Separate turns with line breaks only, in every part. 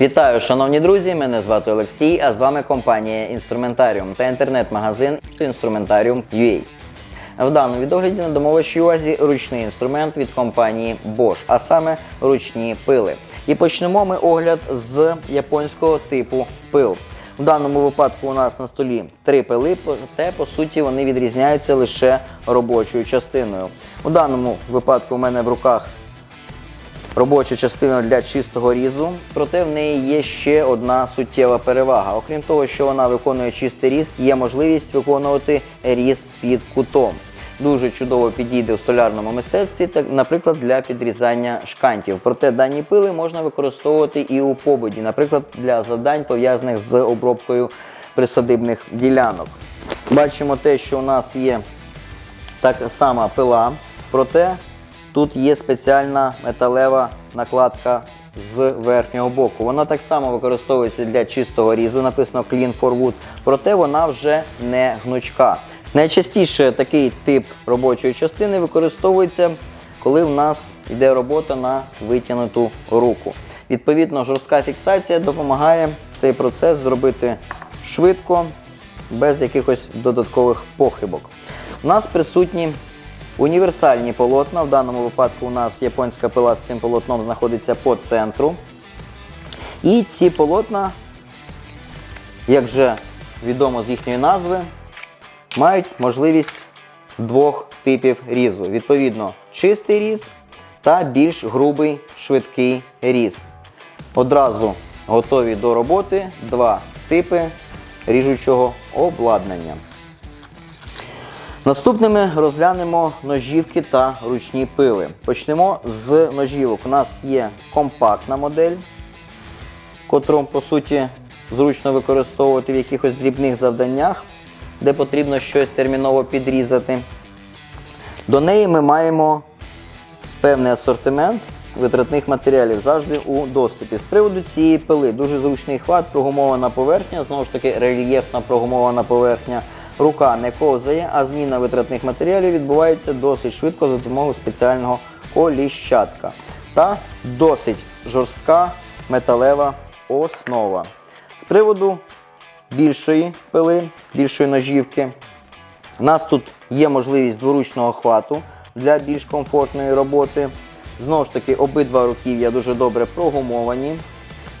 Вітаю, шановні друзі! Мене звати Олексій, а з вами компанія Інструментаріум та інтернет-магазин Інструментаріум.ua. В даному відогляді надамо вашій увазі ручний інструмент від компанії Bosch, а саме ручні пили. І почнемо ми огляд з японського типу пил. В даному випадку у нас на столі три пили, проте по суті вони відрізняються лише робочою частиною. У даному випадку у мене в руках робоча частина для чистого різу, проте в неї є ще одна суттєва перевага. Окрім того, що вона виконує чистий різ, є можливість виконувати різ під кутом. Дуже чудово підійде у столярному мистецтві, так, наприклад, для підрізання шкантів. Проте дані пили можна використовувати і у побуді, наприклад, для завдань пов'язаних з обробкою присадибних ділянок. Бачимо те, що у нас є так сама пила, проте тут є спеціальна металева накладка з верхнього боку. Вона так само використовується для чистого різу, написано Clean for Wood, проте вона вже не гнучка. Найчастіше такий тип робочої частини використовується, коли в нас йде робота на витягнуту руку. Відповідно, жорстка фіксація допомагає цей процес зробити швидко, без якихось додаткових похибок. У нас присутні універсальні полотна. В даному випадку у нас японська пила з цим полотном знаходиться по центру. І ці полотна, як вже відомо з їхньої назви, мають можливість двох типів різу. Відповідно, чистий різ та більш грубий швидкий різ. Одразу готові до роботи два типи ріжучого обладнання. Наступними розглянемо ножівки та ручні пили. Почнемо з ножівок. У нас є компактна модель, котру, по суті, зручно використовувати в якихось дрібних завданнях, де потрібно щось терміново підрізати. До неї ми маємо певний асортимент витратних матеріалів завжди у доступі. З приводу цієї пили дуже зручний хват, прогумована поверхня, знову ж таки рельєфна прогумована поверхня. Рука не ковзає, а зміна витратних матеріалів відбувається досить швидко за допомогою спеціального коліщатка. Та досить жорстка металева основа. З приводу більшої пили, більшої ножівки, у нас тут є можливість дворучного хвату для більш комфортної роботи. Знову ж таки, обидва руків'я дуже добре прогумовані.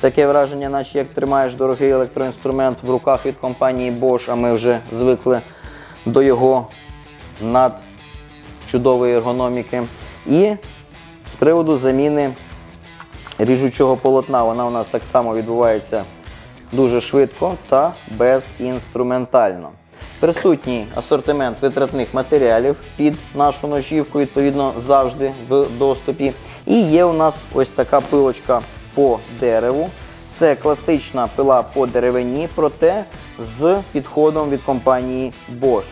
Таке враження, наче як тримаєш дорогий електроінструмент в руках від компанії Bosch, а ми вже звикли до його надчудової ергономіки. І з приводу заміни ріжучого полотна, вона у нас так само відбувається дуже швидко та безінструментально. Присутній асортимент витратних матеріалів під нашу ножівку, відповідно, завжди в доступі. І є у нас ось така пилочка по дереву. Це класична пила по деревині, проте з підходом від компанії Bosch.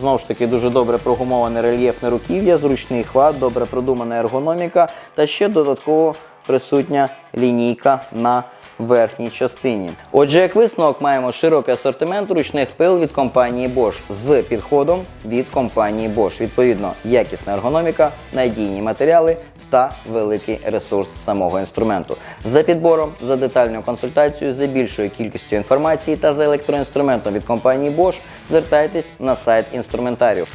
Знову ж таки, дуже добре прогумоване рельєфне руків'я, зручний хват, добре продумана ергономіка та ще додатково присутня лінійка на верхній частині. Отже, як висновок, маємо широкий асортимент ручних пил від компанії Bosch з підходом від компанії Bosch. Відповідно, якісна ергономіка, надійні матеріали та великий ресурс самого інструменту. За підбором, за детальною консультацією, за більшою кількістю інформації та за електроінструментом від компанії Bosch звертайтесь на сайт інструментарію.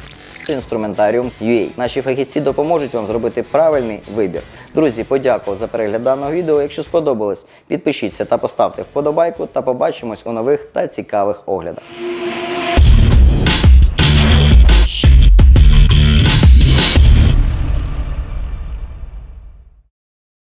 Інструментаріум.ua. Наші фахівці допоможуть вам зробити правильний вибір. Друзі, подякував за перегляд даного відео. Якщо сподобалось, підпишіться та поставте вподобайку та побачимось у нових та цікавих оглядах.